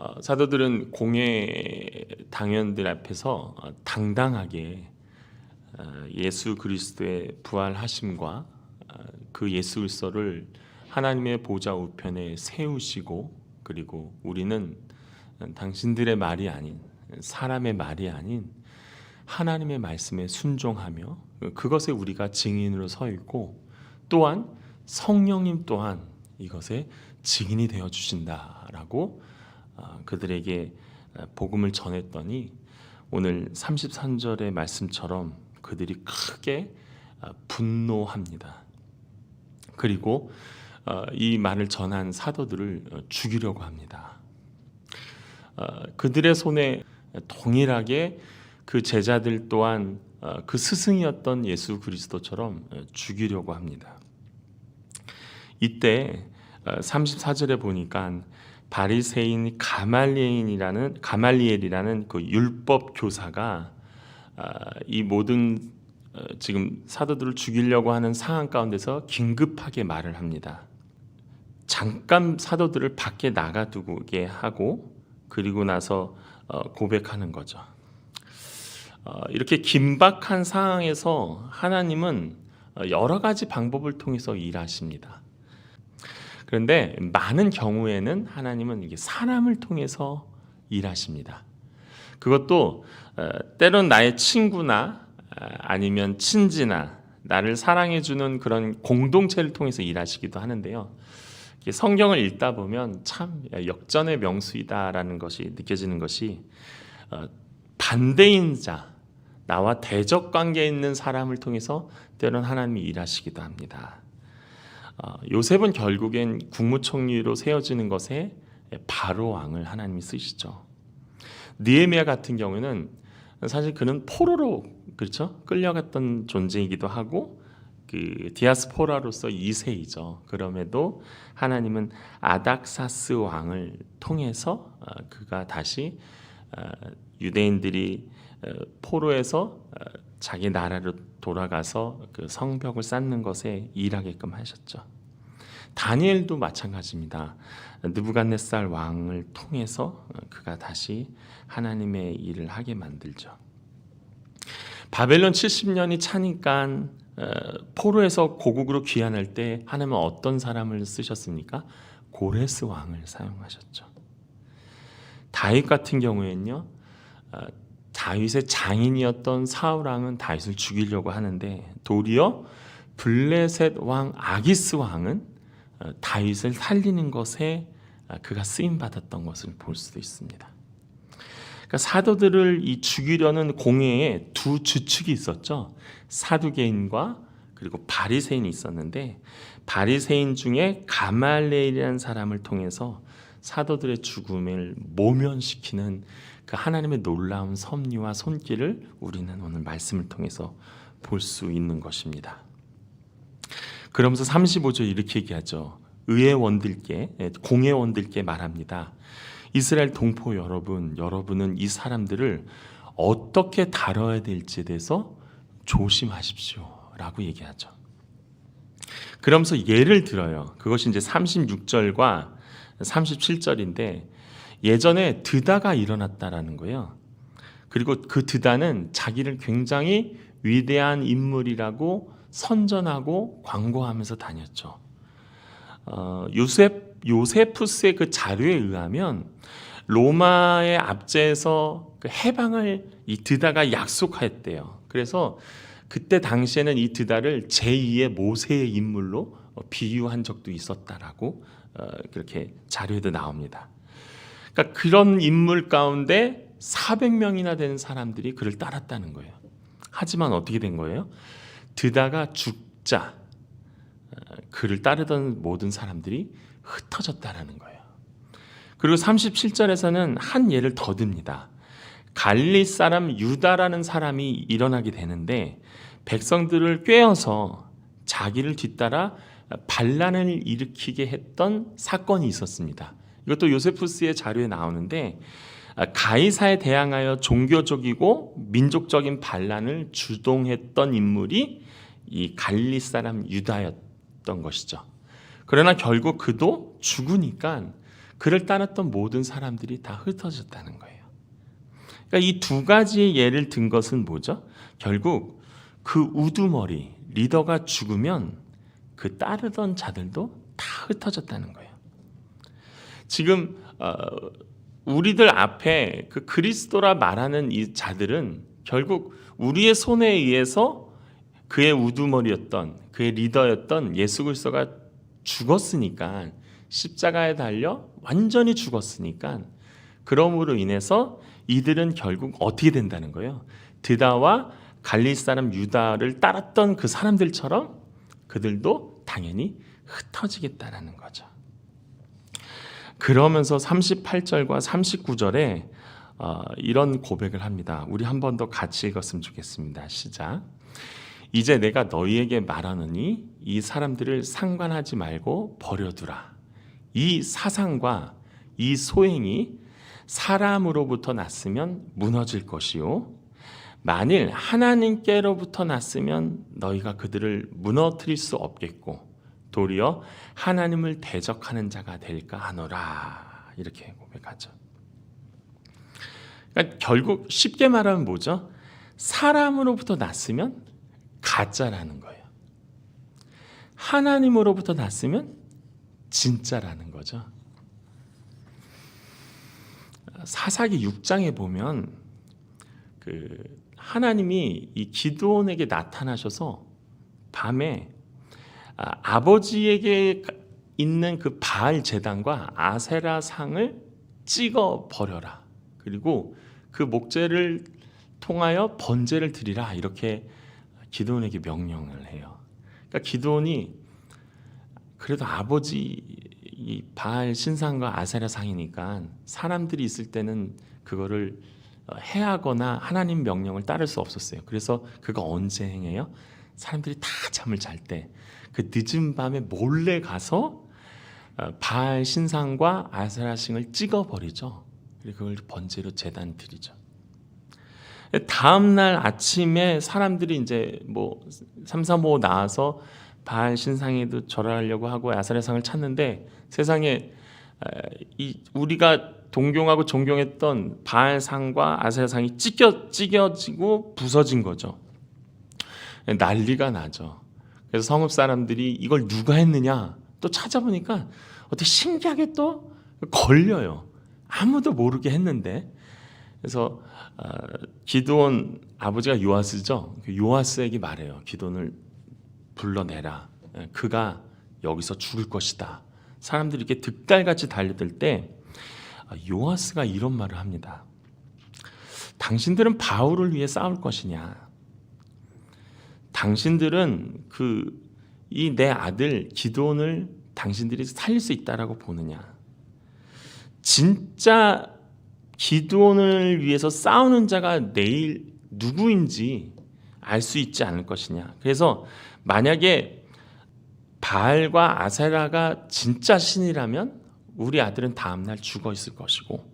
어, 사도들은 공회 당연들 앞에서 어, 당당하게 어, 예수 그리스도의 부활하심과 어, 그 그리스도를 하나님의 보좌 우편에 세우시고 그리고 우리는 당신들의 말이 아닌 사람의 말이 아닌 하나님의 말씀에 순종하며 그것에 우리가 증인으로 서 있고 또한 성령님 또한 이것에 증인이 되어 주신다라고 어, 그들에게 어, 복음을 전했더니 오늘 33절의 말씀처럼 그들이 크게 어, 분노합니다. 그리고 어, 이 말을 전한 사도들을 어, 죽이려고 합니다. 어, 그들의 손에 동일하게 그 제자들 또한 어, 그 스승이었던 예수 그리스도처럼 어, 죽이려고 합니다. 이때 어, 34절에 보니까 바리새인 가말리엘이라는 가말리엘이라는 그 율법 교사가 아, 이 모든 어, 지금 사도들을 죽이려고 하는 상황 가운데서 긴급하게 말을 합니다. 잠깐 사도들을 밖에 나가두게 하고 그리고 나서 어, 고백하는 거죠. 어, 이렇게 긴박한 상황에서 하나님은 어, 여러 가지 방법을 통해서 일하십니다. 그런데 많은 경우에는 하나님은 이게 사람을 통해서 일하십니다. 그것도 어, 때론 나의 친구나 아, 아니면 친지나 나를 사랑해 주는 그런 공동체를 통해서 일하시기도 하는데요. 성경을 읽다 보면 참 역전의 명수이다라는 것이 느껴지는 것이 어, 반대인 자 나와 대적 관계에 있는 사람을 통해서 때론 하나님이 일하시기도 합니다. 어, 요셉은 결국엔 국무총리로 세워지는 것에 바로 왕을 하나님이 쓰시죠. 느헤미야 같은 경우에는 사실 그는 포로로 그렇죠 끌려갔던 존재이기도 하고 그 디아스포라로서 2세이죠. 그럼에도 하나님은 아닥사스 왕을 통해서 어, 그가 다시 어, 유대인들이 어, 포로에서 어, 자기 나라로 돌아가서 그 성벽을 쌓는 것에 일하게끔 하셨죠. 다니엘도 마찬가지입니다. 느부갓네살 왕을 통해서 어, 그가 다시 하나님의 일을 하게 만들죠. 바벨론 70년이 차니까 어, 포로에서 고국으로 귀환할 때 하나님은 어떤 사람을 쓰셨습니까? 고레스 왕을 사용하셨죠. 다윗 같은 경우에는요. 어, 다윗의 장인이었던 사울 왕은 다윗을 죽이려고 하는데 도리어 블레셋 왕 아기스 왕은 어, 다윗을 살리는 것에 어, 그가 쓰임 받았던 것을 볼 수도 있습니다. 그러니까 사도들을 이 죽이려는 공회에 두 주축이 있었죠. 사두개인과 그리고 바리새인이 있었는데 바리새인 중에 가말레일이라는 사람을 통해서 사도들의 죽음을 모면시키는 그 하나님의 놀라운 섭리와 손길을 우리는 오늘 말씀을 통해서 볼 수 있는 것입니다. 그러면서 35절 이렇게 얘기하죠. 의회원들께 공회원들께 말합니다. 이스라엘 동포 여러분, 여러분은 이 사람들을 어떻게 다뤄야 될지에 대해서 조심하십시오라고 얘기하죠. 그러면서 예를 들어요. 그것이 이제 36절과 37절인데 예전에 드다가 일어났다라는 거예요. 그리고 그 드다는 자기를 굉장히 위대한 인물이라고 선전하고 광고하면서 다녔죠. 어, 요셉 요세푸스의 그 자료에 의하면 로마의 압제에서 그 해방을 이 드다가 약속했대요. 그래서 그때 당시에는 이 드다를 제2의 모세의 인물로 어, 비유한 적도 있었다라고 어, 그렇게 자료에도 나옵니다. 그러니까 그런 인물 가운데 400명이나 되는 사람들이 그를 따랐다는 거예요. 하지만 어떻게 된 거예요? 드다가 죽자 어, 그를 따르던 모든 사람들이 흩어졌다라는 거예요. 그리고 37절에서는 한 예를 더 듭니다. 갈리 사람 유다라는 사람이 일어나게 되는데 백성들을 꿰어서 자기를 뒤따라 반란을 일으키게 했던 사건이 있었습니다. 이것도 요세푸스의 자료에 나오는데 가이사에 대항하여 종교적이고 민족적인 반란을 주동했던 인물이 이 갈리 사람 유다였던 것이죠. 그러나 결국 그도 죽으니까 그를 따랐던 모든 사람들이 다 흩어졌다는 거예요. 그러니까 이 두 가지의 예를 든 것은 뭐죠? 결국 그 우두머리 리더가 죽으면 그 따르던 자들도 다 흩어졌다는 거예요. 지금 어, 우리들 앞에 그 그리스도라 말하는 이 자들은 결국 우리의 손에 의해서 그의 우두머리였던 그의 리더였던 예수 그리스도가 죽었으니까 십자가에 달려 완전히 죽었으니까 그러므로 인해서 이들은 결국 어떻게 된다는 거예요? 드다와 갈릴 사람 유다를 따랐던 그 사람들처럼 그들도 당연히 흩어지겠다라는 거죠. 그러면서 38절과 39절에 어, 이런 고백을 합니다. 우리 한 번 더 같이 읽었으면 좋겠습니다. 시작. 이제 내가 너희에게 말하느니 이 사람들을 상관하지 말고 버려두라. 이 사상과 이 소행이 사람으로부터 났으면 무너질 것이요. 만일 하나님께로부터 났으면 너희가 그들을 무너뜨릴 수 없겠고 도리어 하나님을 대적하는 자가 될까 하노라 이렇게 고백하죠. 그러니까 결국 쉽게 말하면 뭐죠? 사람으로부터 났으면 가짜라는 거예요. 하나님으로부터 났으면 진짜라는 거죠. 사사기 6장에 보면 그 하나님이 이 기드온에게 나타나셔서 밤에 아, 아버지에게 있는 그 바알 제단과 아세라 상을 찍어 버려라. 그리고 그 목재를 통하여 번제를 드리라 이렇게 기도원에게 명령을 해요. 그러니까 기도원이 그래도 아버지 이 바알 신상과 아세라 상이니까 사람들이 있을 때는 그거를 해하거나 하나님 명령을 따를 수 없었어요. 그래서 그가 언제 행해요? 사람들이 다 잠을 잘 때 그 늦은 밤에 몰래 가서 어, 바알 신상과 아세라 신을 찍어 버리죠. 그리고 그걸 번제로 재단 드리죠. 다음 날 아침에 사람들이 이제 뭐 삼삼오 나와서 바알 신상에도 절하려고 하고 아사레상을 찾는데 세상에 이 우리가 동경하고 존경했던 바알상과 아세상이 찢겨 찢겨지고 부서진 거죠. 난리가 나죠. 그래서 성읍 사람들이 이걸 누가 했느냐 또 찾아보니까 어떻게 신기하게 또 걸려요. 아무도 모르게 했는데 그래서 어, 기도원 아버지가 요아스죠. 그 요아스에게 말해요. 기도원을 불러내라. 예, 그가 여기서 죽을 것이다. 사람들이 이렇게 득달같이 달려들 때 아, 요아스가 이런 말을 합니다. 당신들은 바울을 위해 싸울 것이냐? 당신들은 그 이 내 아들 기도원을 당신들이 살릴 수 있다라고 보느냐? 진짜 기도원을 위해서 싸우는 자가 내일 누구인지 알 수 있지 않을 것이냐. 그래서 만약에 바알과 아세라가 진짜 신이라면 우리 아들은 다음 날 죽어 있을 것이고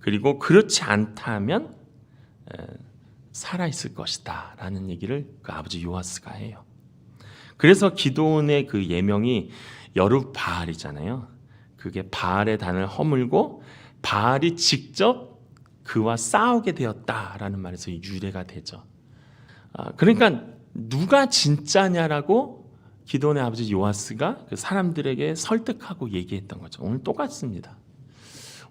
그리고 그렇지 않다면 살아 있을 것이다라는 얘기를 그 아버지 요하스가 해요. 그래서 기도원의 그 예명이 여루 바알이잖아요. 그게 바알의 단을 허물고 바알이 직접 그와 싸우게 되었다라는 말에서 유래가 되죠. 아, 그러니까 누가 진짜냐라고 기도원의 아버지 요하스가 그 사람들에게 설득하고 얘기했던 거죠. 오늘 똑같습니다.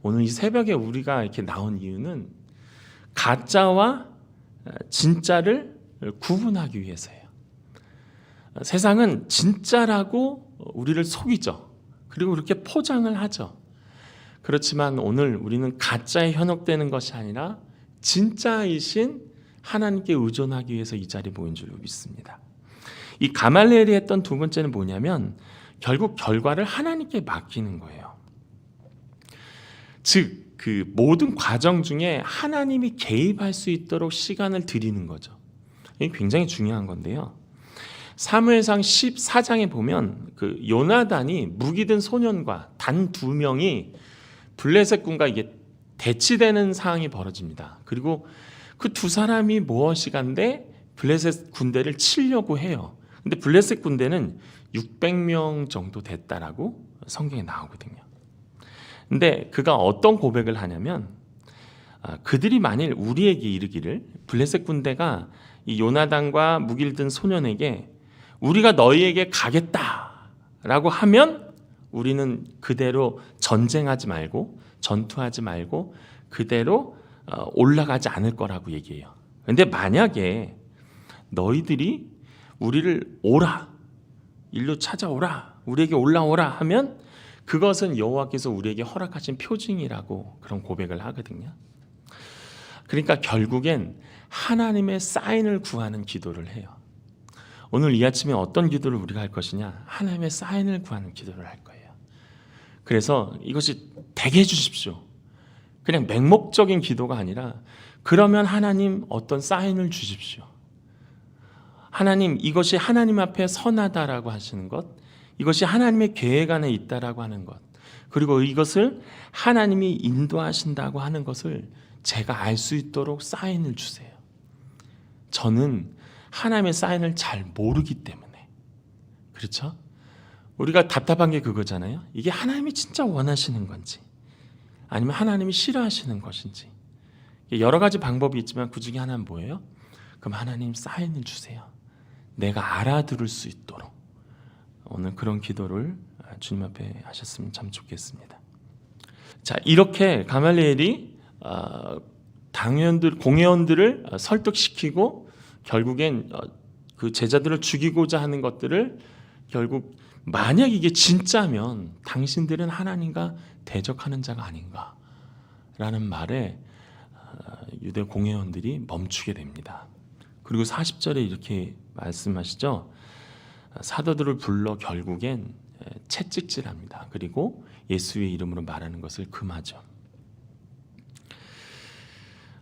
오늘 이 새벽에 우리가 이렇게 나온 이유는 가짜와 진짜를 구분하기 위해서예요. 세상은 진짜라고 우리를 속이죠. 그리고 그렇게 포장을 하죠. 그렇지만 오늘 우리는 가짜에 현혹되는 것이 아니라 진짜이신 하나님께 의존하기 위해서 이 자리에 모인 줄 믿습니다. 이 가말레엘이 했던 두 번째는 뭐냐면 결국 결과를 하나님께 맡기는 거예요. 즉 그 모든 과정 중에 하나님이 개입할 수 있도록 시간을 드리는 거죠. 이게 굉장히 중요한 건데요. 사무엘상 14장에 보면 그 요나단이 무기든 소년과 단 두 명이 블레셋 군과 이게 대치되는 상황이 벌어집니다. 그리고 그 두 사람이 무엇이 간데 블레셋 군대를 치려고 해요. 근데 블레셋 군대는 600명 정도 됐다라고 성경에 나오거든요. 근데 그가 어떤 고백을 하냐면 아, 그들이 만일 우리에게 이르기를 블레셋 군대가 이 요나단과 무기를 든 소년에게 우리가 너희에게 가겠다라고 하면 우리는 그대로 전쟁하지 말고 전투하지 말고 그대로 어, 올라가지 않을 거라고 얘기해요. 근데 만약에 너희들이 우리를 오라 일로 찾아오라 우리에게 올라오라 하면 그것은 여호와께서 우리에게 허락하신 표징이라고 그런 고백을 하거든요. 그러니까 결국엔 하나님의 사인을 구하는 기도를 해요. 오늘 이 아침에 어떤 기도를 우리가 할 것이냐? 하나님의 사인을 구하는 기도를 할 거예요. 그래서 이것이 되게 해 주십시오. 그냥 맹목적인 기도가 아니라 그러면 하나님 어떤 사인을 주십시오. 하나님 이것이 하나님 앞에 선하다라고 하시는 것, 이것이 하나님의 계획 안에 있다라고 하는 것, 그리고 이것을 하나님이 인도하신다고 하는 것을 제가 알 수 있도록 사인을 주세요. 저는 하나님의 사인을 잘 모르기 때문에 그렇죠? 우리가 답답한 게 그거잖아요. 이게 하나님이 진짜 원하시는 건지 아니면 하나님이 싫어하시는 것인지 여러 가지 방법이 있지만 그 중에 하나는 뭐예요? 그럼 하나님 사인을 주세요. 내가 알아들을 수 있도록 오늘 그런 기도를 주님 앞에 하셨으면 참 좋겠습니다. 자 이렇게 가말리엘이 어, 당연들 공회원들을 어, 설득시키고 결국엔 어, 그 제자들을 죽이고자 하는 것들을 결국 만약 이게 진짜면 당신들은 하나님과 대적하는 자가 아닌가라는 말에 어, 유대 공회원들이 멈추게 됩니다. 그리고 40절에 이렇게 말씀하시죠. 사도들을 불러 결국엔 채찍질합니다. 그리고 예수의 이름으로 말하는 것을 금하죠.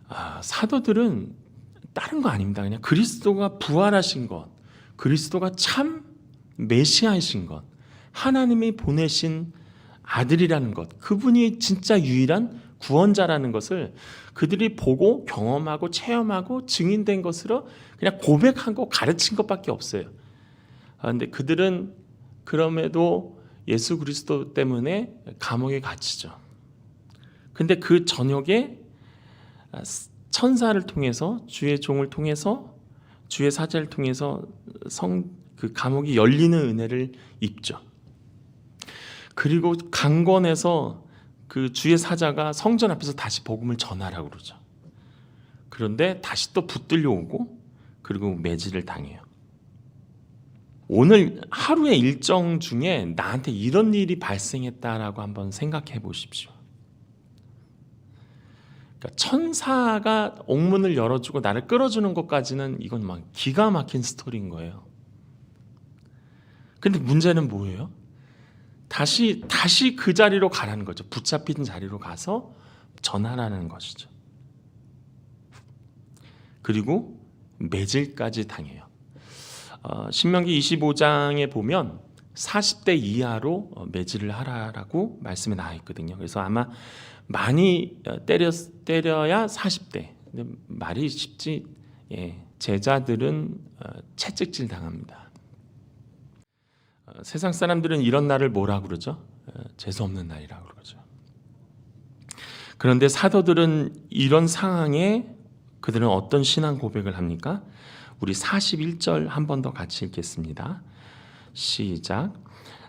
아, 사도들은 다른 거 아닙니다. 그냥 그리스도가 부활하신 것, 그리스도가 참 메시아이신 것, 하나님이 보내신 아들이라는 것, 그분이 진짜 유일한 구원자라는 것을 그들이 보고 경험하고 체험하고 증인된 것으로 그냥 고백하고 가르친 것밖에 없어요. 그런데 그들은 그럼에도 예수 그리스도 때문에 감옥에 갇히죠. 근데 그 저녁에 천사를 통해서 주의 종을 통해서 주의 사제를 통해서 성 그 감옥이 열리는 은혜를 입죠. 그리고 강권에서 그 주의 사자가 성전 앞에서 다시 복음을 전하라고 그러죠. 그런데 다시 또 붙들려 오고 그리고 매질을 당해요. 오늘 하루의 일정 중에 나한테 이런 일이 발생했다라고 한번 생각해 보십시오. 그러니까 천사가 옥문을 열어주고 나를 끌어주는 것까지는 이건 막 기가 막힌 스토리인 거예요. 근데 문제는 뭐예요? 다시 다시 그 자리로 가라는 거죠. 붙잡힌 자리로 가서 전하라는 것이죠. 그리고 매질까지 당해요. 어, 신명기 25장에 보면 40대 이하로 어, 매질을 하라라고 말씀에 나와 있거든요. 그래서 아마 많이 어, 때려 때려야 40대. 근데 말이 쉽지. 예, 제자들은 어, 채찍질 당합니다. 어, 세상 사람들은 이런 날을 뭐라 그러죠? 재수 없는 날이라고 그러죠. 그런데 사도들은 이런 상황에 그들은 어떤 신앙 고백을 합니까? 우리 41절 한 번 더 같이 읽겠습니다. 시작.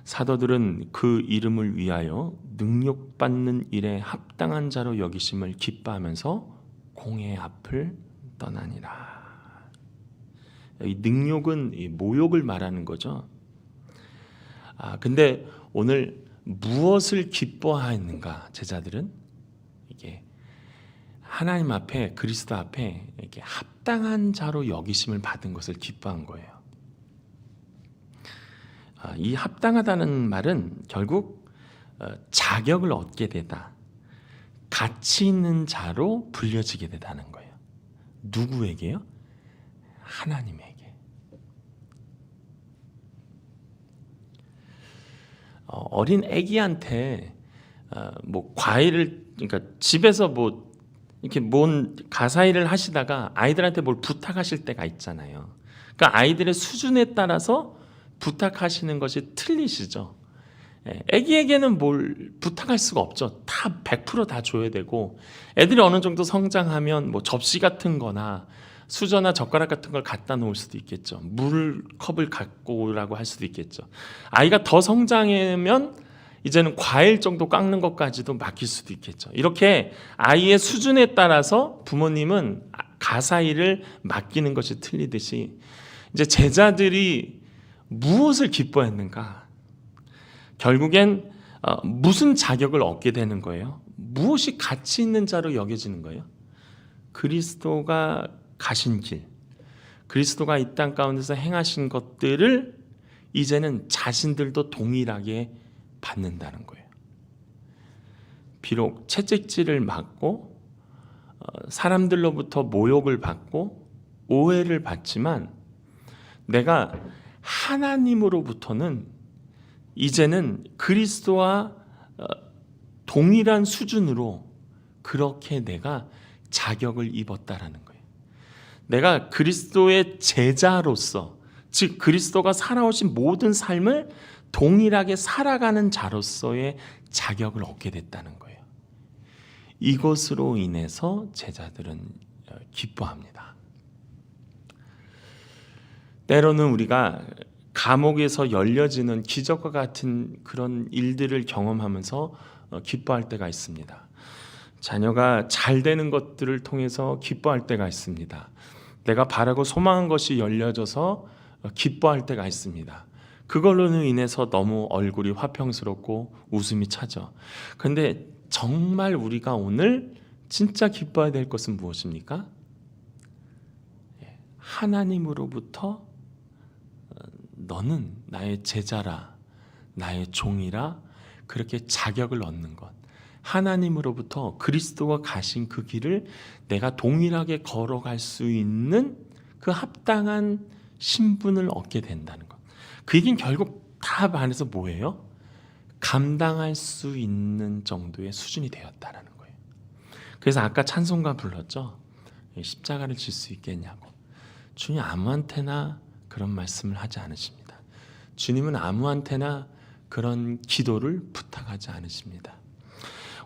사도들은 그 이름을 위하여 능력받는 일에 합당한 자로 여기심을 기뻐하면서 공의 앞을 떠나니라. 이 능욕은 모욕을 말하는 거죠. 아, 근데 오늘 무엇을 기뻐하였는가 제자들은 이게 하나님 앞에 그리스도 앞에 이렇게 합 당한 자로 여기심을 받은 것을 기뻐한 거예요. 아, 이 합당하다는 말은 결국 어, 자격을 얻게 되다. 가치 있는 자로 불려지게 되다는 거예요. 누구에게요? 하나님에게. 어, 어린 아기한테 어, 뭐 과일을 그러니까 집에서 뭐 이렇게 뭔 가사 일을 하시다가 아이들한테 뭘 부탁하실 때가 있잖아요. 그러니까 아이들의 수준에 따라서 부탁하시는 것이 틀리시죠. 예, 애기에게는 뭘 부탁할 수가 없죠. 다 100%다 줘야 되고 애들이 어느 정도 성장하면 뭐 접시 같은 거나 수저나 젓가락 같은 걸 갖다 놓을 수도 있겠죠. 물 컵을 갖고 오라고 할 수도 있겠죠. 아이가 더 성장하면 이제는 과일 정도 깎는 것까지도 맡길 수도 있겠죠. 이렇게 아이의 수준에 따라서 부모님은 가사일을 맡기는 것이 틀리듯이 이제 제자들이 무엇을 기뻐했는가? 결국엔 어, 무슨 자격을 얻게 되는 거예요? 무엇이 가치 있는 자로 여겨지는 거예요? 그리스도가 가신 길, 그리스도가 이 땅 가운데서 행하신 것들을 이제는 자신들도 동일하게 받는다는 거예요. 비록 채찍질을 맞고 어, 사람들로부터 모욕을 받고 오해를 받지만 내가 하나님으로부터는 이제는 그리스도와 어, 동일한 수준으로 그렇게 내가 자격을 입었다라는 거예요. 내가 그리스도의 제자로서 즉 그리스도가 살아오신 모든 삶을 동일하게 살아가는 자로서의 자격을 얻게 됐다는 거예요. 이것으로 인해서 제자들은 어, 기뻐합니다. 때로는 우리가 감옥에서 열려지는 기적과 같은 그런 일들을 경험하면서 어, 기뻐할 때가 있습니다. 자녀가 잘 되는 것들을 통해서 기뻐할 때가 있습니다. 내가 바라고 소망한 것이 열려져서 어, 기뻐할 때가 있습니다. 그걸로 인해서 너무 얼굴이 화평스럽고 웃음이 차죠. 그런데 정말 우리가 오늘 진짜 기뻐해야 될 것은 무엇입니까? 예, 하나님으로부터 어, 너는 나의 제자라, 나의 종이라 그렇게 자격을 얻는 것. 하나님으로부터 그리스도가 가신 그 길을 내가 동일하게 걸어갈 수 있는 그 합당한 신분을 얻게 된다는 것. 그 얘기는 결국 다 안에서 뭐예요? 감당할 수 있는 정도의 수준이 되었다라는 거예요. 그래서 아까 찬송가 불렀죠. 십자가를 질 수 있겠냐고. 주님 아무한테나 그런 말씀을 하지 않으십니다. 주님은 아무한테나 그런 기도를 부탁하지 않으십니다.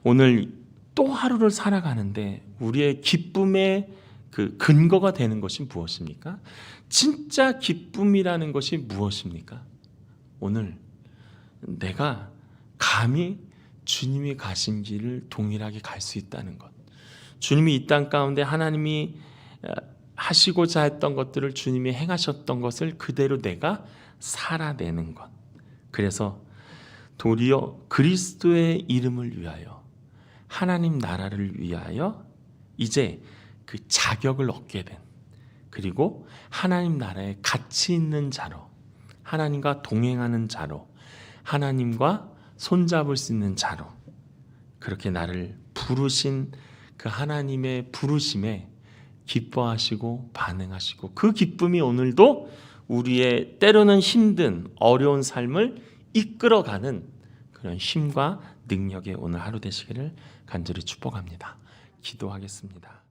오늘 또 하루를 살아가는데 우리의 기쁨의 그 근거가 되는 것이 무엇입니까? 진짜 기쁨이라는 것이 무엇입니까? 오늘 내가 감히 주님이 가신 길을 동일하게 갈 수 있다는 것. 주님이 이 땅 가운데 하나님이 어, 하시고자 했던 것들을 주님이 행하셨던 것을 그대로 내가 살아내는 것. 그래서 도리어 그리스도의 이름을 위하여 하나님 나라를 위하여 이제 그 자격을 얻게 된 그리고 하나님 나라에 가치 있는 자로 하나님과 동행하는 자로 하나님과 손잡을 수 있는 자로 그렇게 나를 부르신 그 하나님의 부르심에 기뻐하시고 반응하시고 그 기쁨이 오늘도 우리의 때로는 힘든 어려운 삶을 이끌어가는 그런 힘과 능력의 오늘 하루 되시기를 간절히 축복합니다. 기도하겠습니다.